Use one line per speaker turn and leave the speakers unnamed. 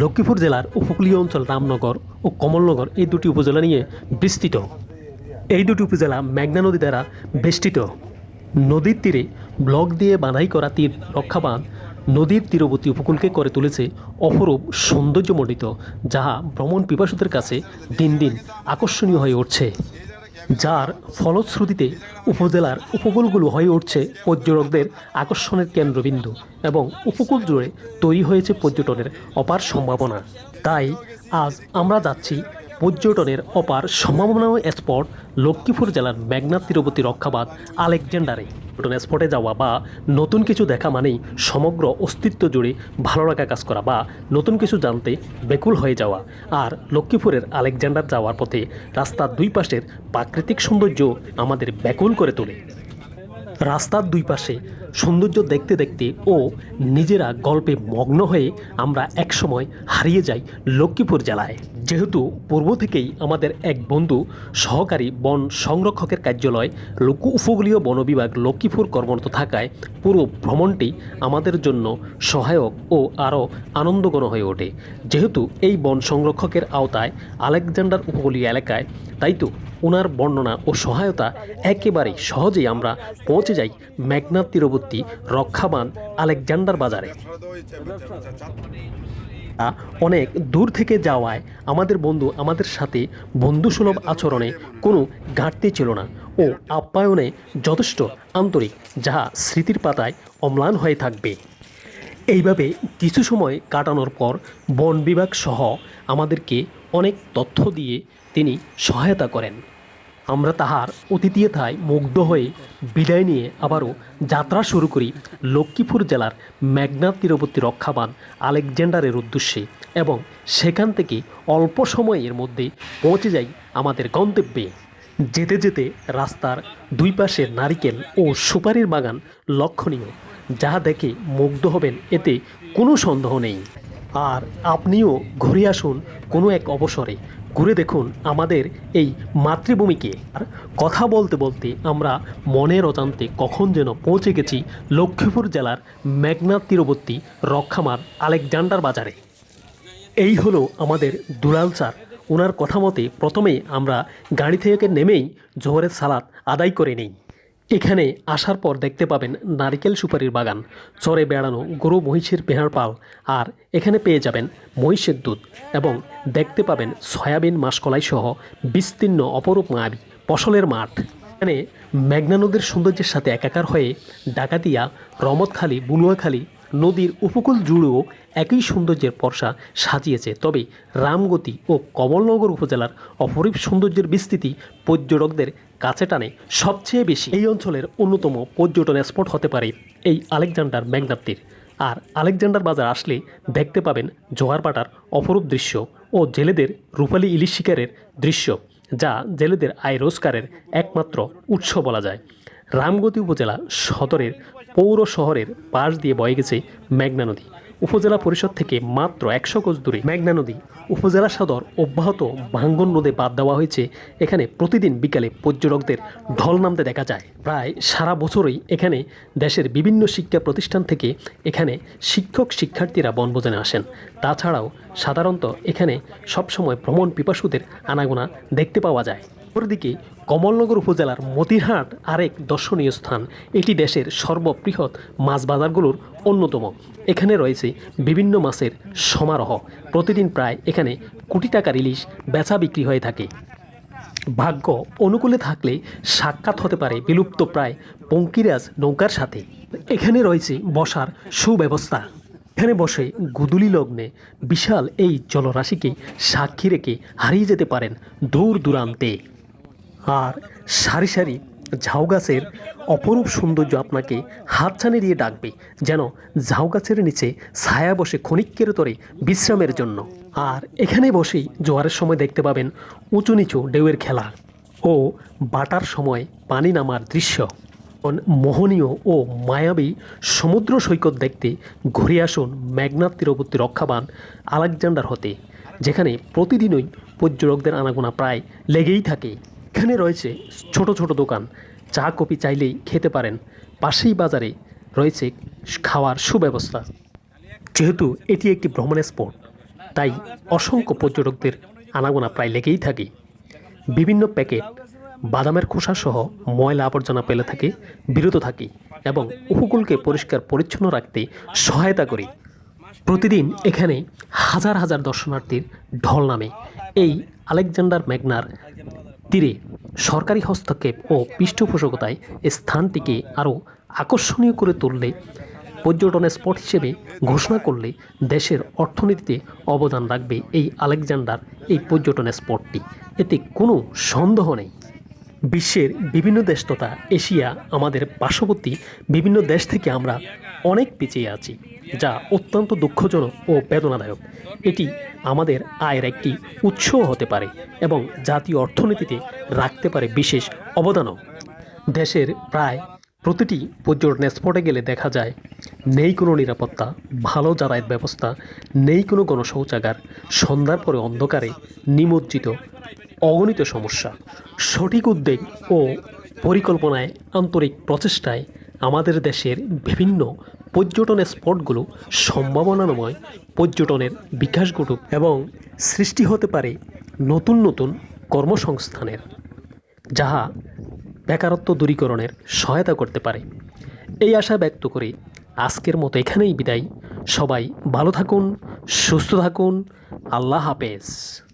লক্ষ্মীপুর জেলার উপকূলীয় অঞ্চল রামনগর ও কমলনগর এই দুটি উপজেলা নিয়ে বিস্তৃত এই দুটি উপজেলা মেঘনা নদী দ্বারা বেষ্টিত নদীর তীরে ব্লক দিয়ে বাঁধাই করা তীর রক্ষাবান নদীর তীরবর্তী উপকূলকে করে তুলেছে অপরূপ সৌন্দর্যমণ্ডিত যাহা ভ্রমণ পিপাসুদের কাছে দিন দিন আকর্ষণীয় হয়ে উঠছে যার ফলশ্রুতিতে উপজেলার উপকূলগুলো হয়ে উঠছে পর্যটকদের আকর্ষণের কেন্দ্রবিন্দু এবং উপকূল জুড়ে তৈরি হয়েছে পর্যটনের অপার সম্ভাবনা তাই আজ আমরা যাচ্ছি পর্যটনের অপার সম্ভাবনাময় স্পট লক্ষ্মীপুর জেলার মেঘনা তিরুপতি রক্ষাবাদ আলেকজান্ডারে স্পটে যাওয়া বা নতুন কিছু দেখা মানেই সমগ্র অস্তিত্ব জুড়ে ভালো রাখা কাজ করা বা নতুন কিছু জানতে বেকুল হয়ে যাওয়া আর লক্ষ্মীপুরের আলেকজান্ডার যাওয়ার পথে রাস্তার দুই পাশের প্রাকৃতিক সৌন্দর্য আমাদের ব্যাকুল করে তোলে রাস্তার দুই পাশে সৌন্দর্য দেখতে দেখতে ও নিজেরা গল্পে মগ্ন হয়ে আমরা একসময় হারিয়ে যাই লক্ষ্মীপুর জেলায় যেহেতু পূর্ব থেকেই আমাদের এক বন্ধু সহকারী বন সংরক্ষকের কার্যালয় লোক উপকূলীয় বন বিভাগ লক্ষ্মীপুর কর্মরত থাকায় পুরো ভ্রমণটি আমাদের জন্য সহায়ক ও আরও আনন্দগণ হয়ে ওঠে যেহেতু এই বন সংরক্ষকের আওতায় আলেকজান্ডার উপকূলীয় এলাকায় তাই তো ওনার বর্ণনা ও সহায়তা একেবারেই সহজেই আমরা পৌঁছে যাই মেঘনাথ তীরবর্তী সম্পত্তি রক্ষাবান আলেকজান্ডার বাজারে অনেক দূর থেকে যাওয়ায় আমাদের বন্ধু আমাদের সাথে বন্ধুসুলভ আচরণে কোনো ঘাটতি ছিল না ও আপ্যায়নে যথেষ্ট আন্তরিক যাহা স্মৃতির পাতায় অম্লান হয়ে থাকবে এইভাবে কিছু সময় কাটানোর পর বন বিভাগ সহ আমাদেরকে অনেক তথ্য দিয়ে তিনি সহায়তা করেন আমরা তাহার অতিথিয়তায় মুগ্ধ হয়ে বিদায় নিয়ে আবারও যাত্রা শুরু করি লক্ষ্মীপুর জেলার মেঘনাথ তীরবর্তী রক্ষাবান আলেকজান্ডারের উদ্দেশ্যে এবং সেখান থেকে অল্প সময়ের মধ্যে পৌঁছে যাই আমাদের গন্তব্যে যেতে যেতে রাস্তার দুই পাশে নারিকেল ও সুপারির বাগান লক্ষণীয় যাহা দেখে মুগ্ধ হবেন এতে কোনো সন্দেহ নেই আর আপনিও ঘুরে আসুন কোনো এক অবসরে ঘুরে দেখুন আমাদের এই মাতৃভূমিকে আর কথা বলতে বলতে আমরা মনের অজান্তে কখন যেন পৌঁছে গেছি লক্ষ্মীপুর জেলার মেঘনাথ তীরবর্তী রক্ষামার আলেকজান্ডার বাজারে এই হলো আমাদের দুলাল স্যার ওনার কথা মতে প্রথমে আমরা গাড়ি থেকে নেমেই জোহরের সালাত আদায় করে নেই এখানে আসার পর দেখতে পাবেন নারিকেল সুপারির বাগান চরে বেড়ানো গরু মহিষের পাল আর এখানে পেয়ে যাবেন মহিষের দুধ এবং দেখতে পাবেন সয়াবিন মাসকলাই সহ বিস্তীর্ণ অপরূপ মায়াবী ফসলের মাঠ এখানে মেঘনা নদীর সৌন্দর্যের সাথে একাকার হয়ে ডাকাতিয়া রমতখালী বুলুয়াখালী নদীর উপকূল জুড়েও একই সৌন্দর্যের পর্ষা সাজিয়েছে তবে রামগতি ও কমলনগর উপজেলার অপরূপ সৌন্দর্যের বিস্তৃতি পর্যটকদের কাছে টানে সবচেয়ে বেশি এই অঞ্চলের অন্যতম পর্যটন স্পট হতে পারে এই আলেকজান্ডার ম্যাগনা আর আলেকজান্ডার বাজার আসলে দেখতে পাবেন জোয়ারপাটার অপরূপ দৃশ্য ও জেলেদের রূপালী ইলিশ শিকারের দৃশ্য যা জেলেদের আয় রোজগারের একমাত্র উৎস বলা যায় রামগতি উপজেলা সদরের পৌর শহরের পাশ দিয়ে বয়ে গেছে মেঘনা নদী উপজেলা পরিষদ থেকে মাত্র একশো গজ দূরে মেঘনা নদী উপজেলা সদর অব্যাহত ভাঙ্গন নদে বাদ দেওয়া হয়েছে এখানে প্রতিদিন বিকালে পর্যটকদের ঢল নামতে দেখা যায় প্রায় সারা বছরই এখানে দেশের বিভিন্ন শিক্ষা প্রতিষ্ঠান থেকে এখানে শিক্ষক শিক্ষার্থীরা বনভোজনে আসেন তাছাড়াও সাধারণত এখানে সবসময় ভ্রমণ পিপাসুদের আনাগোনা দেখতে পাওয়া যায় অপরদিকে কমলনগর উপজেলার মতিরহাট আরেক দর্শনীয় স্থান এটি দেশের সর্ববৃহৎ মাছ বাজারগুলোর অন্যতম এখানে রয়েছে বিভিন্ন মাছের সমারোহ প্রতিদিন প্রায় এখানে কোটি টাকার ইলিশ বেচা বিক্রি হয়ে থাকে ভাগ্য অনুকূলে থাকলে সাক্ষাৎ হতে পারে বিলুপ্ত প্রায় পঙ্কিরাজ নৌকার সাথে এখানে রয়েছে বসার সুব্যবস্থা এখানে বসে গুদুলি লগ্নে বিশাল এই জলরাশিকে সাক্ষী রেখে হারিয়ে যেতে পারেন দূর দূরান্তে আর সারি সারি ঝাউ গাছের অপরূপ সৌন্দর্য আপনাকে হাতছানি দিয়ে ডাকবে যেন ঝাউ গাছের নিচে ছায়া বসে ক্ষণিকের তরে বিশ্রামের জন্য আর এখানে বসেই জোয়ারের সময় দেখতে পাবেন উঁচু নিচু ডেউয়ের খেলা ও বাটার সময় পানি নামার দৃশ্য মোহনীয় ও মায়াবী সমুদ্র সৈকত দেখতে ঘুরে আসুন মেঘনাথ তীরবর্তী রক্ষাবান আলেকজান্ডার হতে যেখানে প্রতিদিনই পর্যটকদের আনাগোনা প্রায় লেগেই থাকে এখানে রয়েছে ছোট ছোট দোকান চা কপি চাইলেই খেতে পারেন পাশেই বাজারে রয়েছে খাওয়ার সুব্যবস্থা যেহেতু এটি একটি ভ্রমণের স্পট তাই অসংখ্য পর্যটকদের আনাগোনা প্রায় লেগেই থাকে বিভিন্ন প্যাকেট বাদামের খোসাসহ ময়লা আবর্জনা পেলে থাকে বিরত থাকি এবং উপকূলকে পরিষ্কার পরিচ্ছন্ন রাখতে সহায়তা করি প্রতিদিন এখানে হাজার হাজার দর্শনার্থীর ঢল নামে এই আলেকজান্ডার ম্যাগনার তীরে সরকারি হস্তক্ষেপ ও পৃষ্ঠপোষকতায় স্থানটিকে আরও আকর্ষণীয় করে তুললে পর্যটনের স্পট হিসেবে ঘোষণা করলে দেশের অর্থনীতিতে অবদান রাখবে এই আলেকজান্ডার এই পর্যটন স্পটটি এতে কোনো সন্দেহ নেই বিশ্বের বিভিন্ন দেশ তথা এশিয়া আমাদের পার্শ্ববর্তী বিভিন্ন দেশ থেকে আমরা অনেক পিছিয়ে আছি যা অত্যন্ত দুঃখজনক ও বেদনাদায়ক এটি আমাদের আয়ের একটি উৎস হতে পারে এবং জাতীয় অর্থনীতিতে রাখতে পারে বিশেষ অবদানও দেশের প্রায় প্রতিটি পর্যটন স্পটে গেলে দেখা যায় নেই কোনো নিরাপত্তা ভালো যাতায়াত ব্যবস্থা নেই কোনো গণশৌচাগার সন্ধ্যার পরে অন্ধকারে নিমজ্জিত অগণিত সমস্যা সঠিক উদ্বেগ ও পরিকল্পনায় আন্তরিক প্রচেষ্টায় আমাদের দেশের বিভিন্ন পর্যটনের স্পটগুলো সম্ভাবনাময় পর্যটনের বিকাশ ঘটুক এবং সৃষ্টি হতে পারে নতুন নতুন কর্মসংস্থানের যাহা বেকারত্ব দূরীকরণের সহায়তা করতে পারে এই আশা ব্যক্ত করে আজকের মতো এখানেই বিদায় সবাই ভালো থাকুন সুস্থ থাকুন আল্লাহ হাফেজ